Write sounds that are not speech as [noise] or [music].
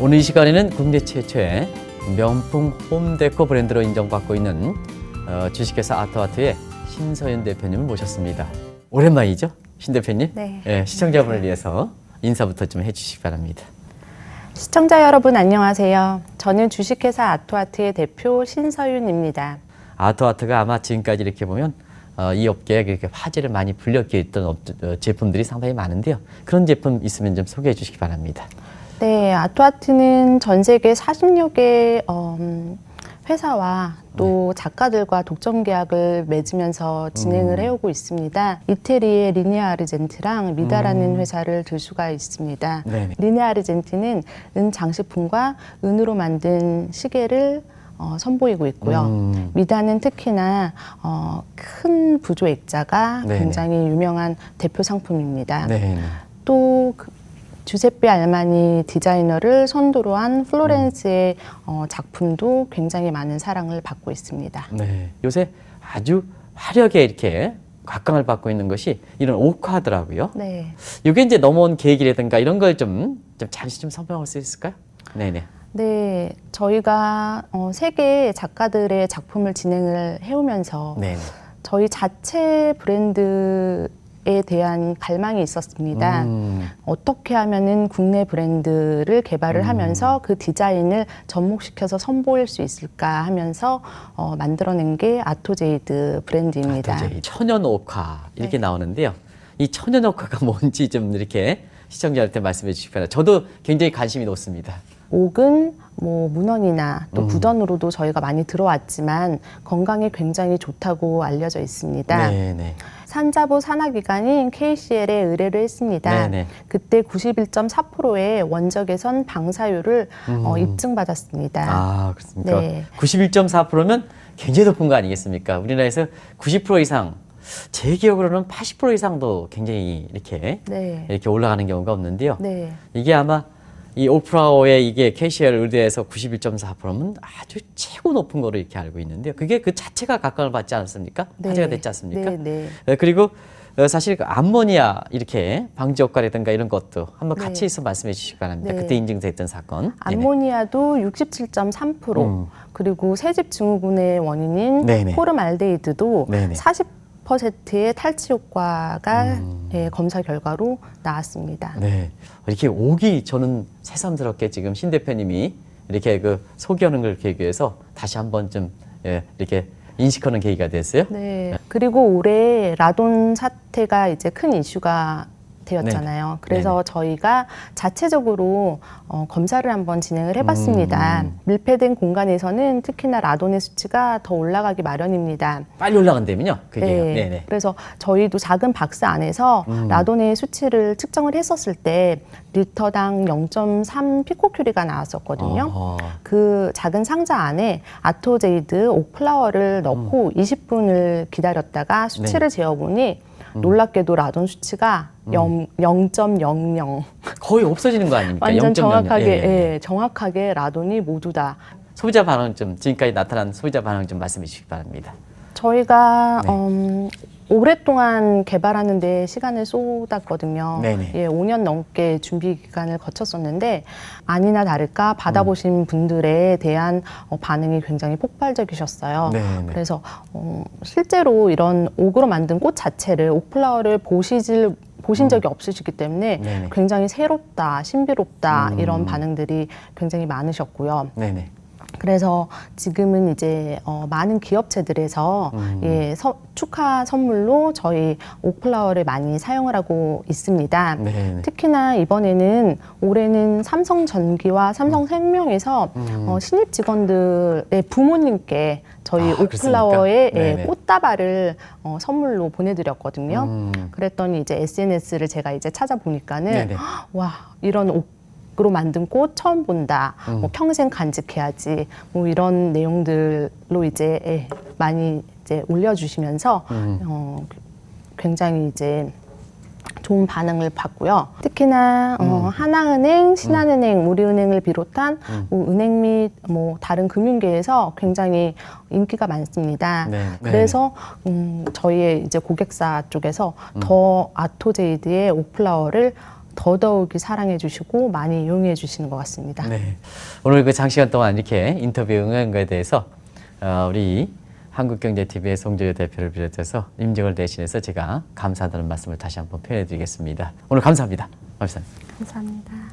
오늘 이 시간에는 국내 최초의 명품 홈데코 브랜드로 인정받고 있는 어, 주식회사 아트아트의 신서연 대표님을 모셨습니다. 오랜만이죠, 신 대표님? 네. 예, 시청자분을 위해서 인사부터 좀 해주시기 바랍니다. 시청자 여러분 안녕하세요. 저는 주식회사 아토아트의 대표 신서윤입니다. 아트아트가 아마 지금까지 이렇게 보면 어, 이 업계에 그렇게 화제를 많이 불렸게 했던 업- 어, 제품들이 상당히 많은데요. 그런 제품 있으면 좀 소개해 주시기 바랍니다. 네, 아토아트는 전 세계 40여 개 음, 회사와 또 작가들과 독점 계약을 맺으면서 진행을 해오고 있습니다. 이태리의 리니아 아르젠트랑 미다라는 회사를 들 수가 있습니다. 네네. 리니아 아르젠트는 은 장식품과 은으로 만든 시계를 어, 선보이고 있고요. 음. 미다는 특히나 어, 큰 부조 액자가 네네. 굉장히 유명한 대표 상품입니다. 네. 또 그, 주세ppe 알마니 디자이너를 선도로 한 플로렌스의 어, 작품도 굉장히 많은 사랑을 받고 있습니다. 네. 요새 아주 화려하게 이렇게 각광을 받고 있는 것이 이런 오카더라고요. 네. 이게 이제 넘어온 계획이라든가 이런 걸 좀 좀 잠시 좀 설명할 수 있을까요? 네네. 네, 저희가 어, 세계 작가들의 작품을 진행을 해오면서 네네. 저희 자체 브랜드 에 대한 갈망이 있었습니다. 음, 어떻게 하면은 국내 브랜드를 개발을 음. 하면서 그 디자인을 접목시켜서 선보일 수 있을까 하면서 어, 만들어낸 게 아토제이드 브랜드입니다. 또 이제 천연 오카 이렇게 네. 나오는데요. 이 천연 오카가 [laughs] 뭔지 좀 이렇게 시청자한테 말씀해 주시기 바랍니다. 저도 굉장히 관심이 높습니다. 옥은 뭐 문헌이나 또 음. 구던으로도 저희가 많이 들어왔지만 건강에 굉장히 좋다고 알려져 있습니다. 네 네. 산자부 산하기관인 KCL에 의뢰를 했습니다. 네네. 그때 91.4%의 원적외선 방사율을 어, 음. 입증받았습니다. 아 그렇습니까? 네. 91.4%면 굉장히 높은 거 아니겠습니까? 우리나라에서 90% 이상, 제 기억으로는 80% 이상도 굉장히 이렇게 네. 이렇게 올라가는 경우가 없는데요. 네. 이게 아마 이 오프라오의 이게 KCL 의대에서 91.4%면 아주 최고 높은 거로 이렇게 알고 있는데요. 그게 그 자체가 각광을 받지 않았습니까? 네. 화제가 됐지 않습니까? 네, 네. 어, 그리고 어, 사실 그 암모니아 이렇게 방지 효과라든가 이런 것도 한번 네. 같이 해서 말씀해 주시기 바랍니다. 네. 그때 인증됐던 사건. 암모니아도 67.3% 음. 그리고 새집 증후군의 원인인. 포름알데히드도 네 네. 40%의 탈취 효과가 음. 예, 검사 결과로 나왔습니다. 네. 이렇게 오기 저는 새삼스럽게 지금 신 대표님이 이렇게 그 소개하는 걸 계기해서 다시 한번 좀 예, 이렇게 인식하는 계기가 됐어요. 네. 그리고 올해 라돈 사태가 이제 큰 이슈가 되었잖아요. 그래서 저희가 자체적으로 어, 검사를 한번 진행을 해봤습니다. 음. 밀폐된 공간에서는 특히나 라돈의 수치가 더 올라가기 마련입니다. 빨리 올라간다면요. 그게 네. 그래서 저희도 작은 박스 안에서 음. 라돈의 수치를 측정을 했었을 때 리터당 0.3 피코큐리가 나왔었거든요. 어허. 그 작은 상자 안에 아토제이드 옥플라워를 넣고 20분을 기다렸다가 수치를 재어보니 놀랍게도 라돈 수치가 0, 0.00 거의 없어지는 거 아닙니까? 완전 0.00. 정확하게 예, 예. 예, 정확하게 라돈이 모두 다 소비자 반응 좀 지금까지 나타난 소비자 반응 좀 말씀해 주시기 바랍니다. 저희가 네. 음, 오랫동안 개발하는 데 시간을 쏟았거든요. 네네. 예, 5년 넘게 준비 기간을 거쳤었는데 아니나 다를까 받아보신 분들에 대한 어, 반응이 굉장히 폭발적이셨어요. 네네. 그래서 어, 실제로 이런 옥으로 만든 꽃 자체를 옥플라워를 보시질 보신 적이 없으시기 때문에 음. 네네. 굉장히 새롭다, 신비롭다 음. 이런 반응들이 굉장히 많으셨고요. 네네. 그래서 지금은 이제 어, 많은 기업체들에서 음. 예, 서- 축하 선물로 저희 옥플라워를 많이 사용을 하고 있습니다. 네네. 특히나 이번에는 올해는 삼성전기와 삼성생명에서 음. 어, 신입 직원들의 부모님께 저희 아, 옥플라워의? 예, 네네. 꽃다발을 어, 선물로 보내드렸거든요. 음. 그랬더니 이제 SNS를 제가 이제 찾아보니까는 네네. 와 이런 옥 으로 만든 꽃 처음 본다. 음. 뭐 평생 간직해야지. 뭐 이런 내용들로 이제 예, 많이 이제 올려주시면서 음. 어, 굉장히 이제 좋은 반응을 받고요. 특히나 어, 하나은행, 신한은행, 우리은행을 비롯한 뭐 은행 및 뭐 다른 금융계에서 굉장히 인기가 많습니다. 네. 그래서 음, 저희의 이제 고객사 쪽에서 더 아토제이드의 옥플라워를 더더욱이 사랑해 주시고 많이 이용해 주시는 것 같습니다. 네. 오늘 그 장시간 동안 이렇게 인터뷰 응한 거에 대해서 어, 우리 한국경제TV의 송재효 대표를 비롯해서 임직을 대신해서 제가 감사하다는 말씀을 다시 한번 표현해 드리겠습니다. 오늘 감사합니다. 감사합니다. 감사합니다.